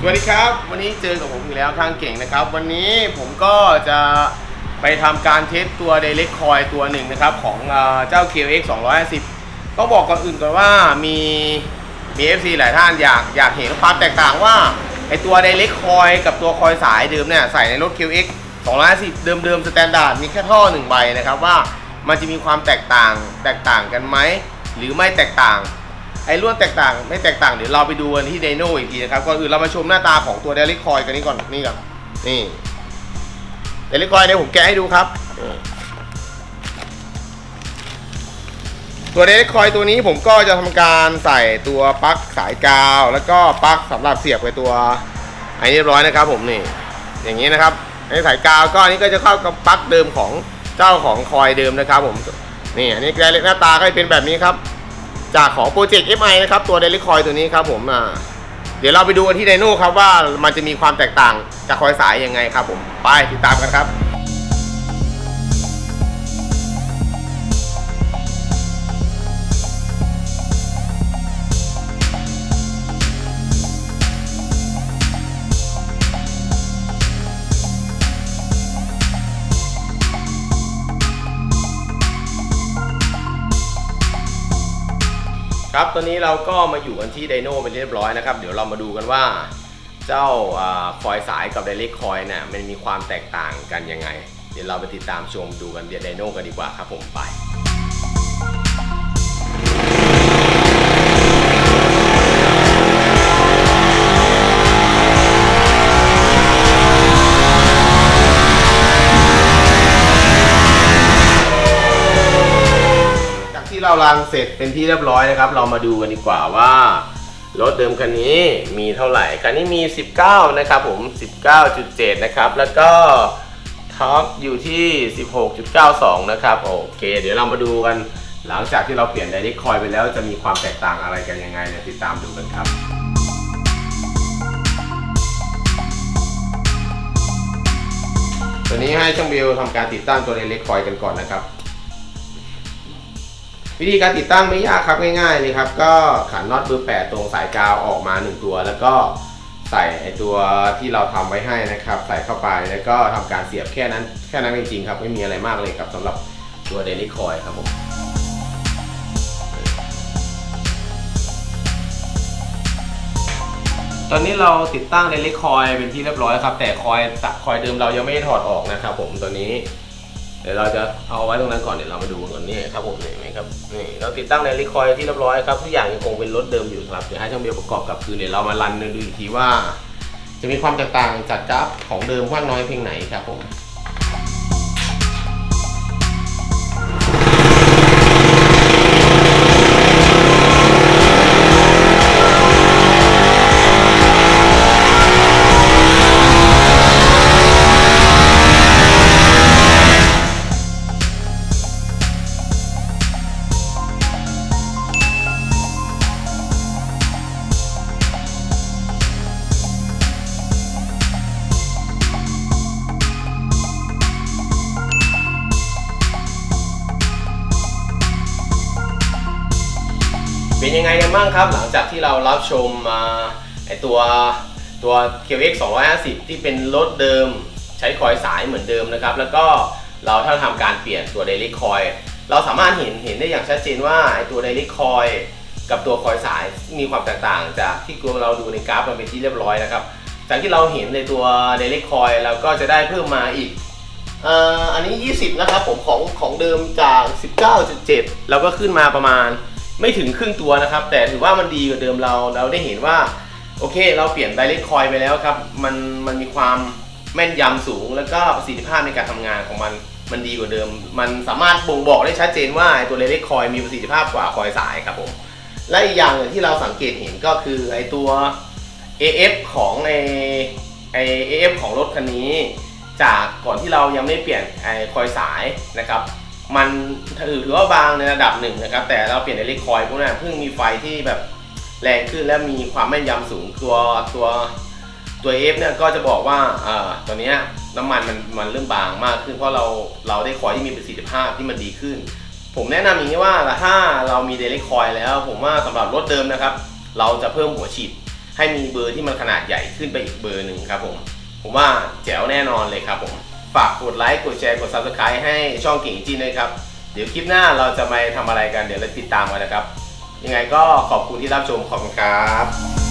สวัสดีครับ วันนี้เจอกับผมอีกแล้วทางเก่งนะครับ วันนี้ผมก็จะไปทำการเทสตัว Direct Coil ตัวหนึ่งนะครับ ของเจ้า QX 250ต้องบอกก่อนอื่นก่อนว่ามีมี FC หลายท่านอยากอยากเห็นความแตกต่างว่าไอตัว Direct Coil กับตัวคอยสายเดิมเนี่ยใส่ในรถ QX 250เดิมๆสแตนดาร์ดมีแค่ท่อหนึ่งใบนะครับว่ามันจะมีความแตกต่างแตกต่างกันไหมหรือไม่แตกต่าง ไอ้ล้วนแตกต่างไม่แตกต่างเดี๋ยวเราไปดูกันที่ไดโน่อีกทีนะครับก่อนอื่นเรามาชมหน้าตาของตัวเดลิคอยกันนี้ก่อนนี่ครับนี่เดลิคอยเนี่ยผมแกะให้ดูครับ ตัวเดลิคอยตัวนี้ผมก็จะทำการใส่ตัวปลั๊กสายกาว แล้วก็ปลั๊กสำหรับเสียบไปตัวไอ้เรียบร้อยนะครับ ผมนี่ อย่างนี้นะครับไอ้สายกาวก็อันนี้ก็จะเข้ากับปลั๊กเดิมของเจ้าของคอยเดิมนะครับ ผมนี่อันนี้แกะหน้าตาก็จะเป็นแบบนี้ครับ จากของโปรเจกต์ MI นะครับ ตัวเดลิคอยตัวนี้ครับผมอ่าเดี๋ยวเราไปดูกันที่ไดโน่ครับว่ามันจะมีความแตกต่างจากคอยสายยังไงครับผม ไปติดตามกันครับ ครับตอนนี้เราก็มาอยู่กันที่ไดโน่เป็นเรียบร้อยนะครับ เดี๋ยวเรามาดูกันว่า เจ้าอาคอยสายกับไดเรกคอยเนี่ยมันมีความแตกต่างกันยังไง เดี๋ยวเราไปติดตามชมดูกันเดียไดโน่กันดีกว่าครับผมไป เรารันเสร็จเป็นที่เรียบร้อยนะครับ เรามาดูกันดีกว่าว่ารถเดิมคันนี้มีเท่าไหร่คันนี้มี 19 นะครับผม 19.7 นะครับ แล้วก็ท็อปอยู่ที่ 16.92 นะครับ โอเค เดี๋ยวเรามาดูกันหลังจากที่เราเปลี่ยนไดเรกคอยไปแล้วจะมีความแตกต่างอะไรกันยังไงเนี่ยติดตามดูกันครับตัวนี้ให้ช่างบิวทำการติดตั้งตัวไดเรกคอยกันก่อนนะครับ วิธีการติดตั้งไม่ยากครับง่ายๆเลยครับ ก็ขันน็อตเบอร์8ตรงสายกาวออกมา 1 ตัว แล้วก็ใส่ไอตัวที่เราทำไว้ให้นะครับ ใส่เข้าไปแล้วก็ทำการเสียบแค่นั้น แค่นั้นจริงๆครับ ไม่มีอะไรมากเลยครับสำหรับตัวเดลิคอยครับผมตอนนี้เราติดตั้งเดลิคอยเป็นที่เรียบร้อยครับ แต่คอยตัดคอยเดิมเรายังไม่ได้ถอดออกนะครับผมตัวนี้ เดี๋ยวเราจะเอาไว้ตรงนั้นก่อนเดี๋ยวเรามาดูกันก่อนนี่ครับผมนี่เห็นไหมครับนี่เราติดตั้งในรีคอยที่เรียบร้อยครับทุกอย่างยังคงเป็นรถเดิมอยู่ครับเดี๋ยวให้ช่างเบลประกอบกับคือเดี๋ยวเรามารันดูอีกทีว่า จะมีความแตกต่างจากกราฟของเดิมมากน้อยเพียงไหนครับผม เป็นยังไงกันบ้างครับ หลังจากที่เรารับชมมาไอตัวตัว QX 250 ที่เป็นรถเดิมใช้คอยสายเหมือนเดิมนะครับ แล้วก็เราถ้าทำการเปลี่ยนตัว Daily Coil เราสามารถเห็นเห็นได้อย่างชัดเจนว่าไอตัว Daily Coil กับตัวคอยสายมีความแตกต่างจากที่เราดูในกราฟมันเป็นที่เรียบร้อยนะครับ จากที่เราเห็นในตัว Daily Coil เราก็จะได้เพิ่มมาอีกอันนี้ 20 นะครับผมของของเดิมจาก 19.7 แล้วก็ขึ้นมาประมาณ ไม่ถึงครึ่งตัวนะครับ แต่ถือว่ามันดีกว่าเดิมเราเราได้เห็นว่า โอเค เราเปลี่ยนไดเรกคอยไปแล้วครับ มันมันมีความแม่นยำสูง แล้วก็ประสิทธิภาพในการทำงานของมันมันดีกว่าเดิม มันสามารถบ่งบอกได้ชัดเจนว่าไอ้ตัวไดเรกคอยมีประสิทธิภาพกว่าคอยสายครับผมและอีกอย่างนึงที่เราสังเกตเห็นก็คือไอ้ตัว AF ของไอไอ AF ของรถคันนี้ จากก่อนที่เรายังไม่เปลี่ยนไอคอยสายนะครับ มันถือถือว่าบางในระดับหนึ่งนะครับ แต่เราเปลี่ยนไดเรกคอยพวกนั้นเพิ่งมีไฟที่แบบแรงขึ้นและมีความแม่นยำสูงตัวตัวตัว F เนี่ยก็จะบอกว่าอ่าตัวเนี้ยน้ำมันมันมันเริ่มบางมากขึ้นเพราะเราเราได้คอยที่มีประสิทธิภาพที่มันดีขึ้น ผมแนะนำอย่างนี้ว่าถ้าเรามีเดลิคอยแล้ว ผมว่าสำหรับรถเดิมนะครับ เราจะเพิ่มหัวฉีดให้มีเบอร์ที่มันขนาดใหญ่ขึ้นไปอีกเบอร์หนึ่งครับผมผมว่าแจ๋วแน่นอนเลยครับผม ฝากกดไลค์กดแชร์กด subscribe ให้ช่องเก่งจีนเลยครับ เดี๋ยวคลิปหน้าเราจะไปทำอะไรกันเดี๋ยวเราติดตามกันนะครับ ยังไงก็ขอบคุณที่รับชมขอบคุณครับ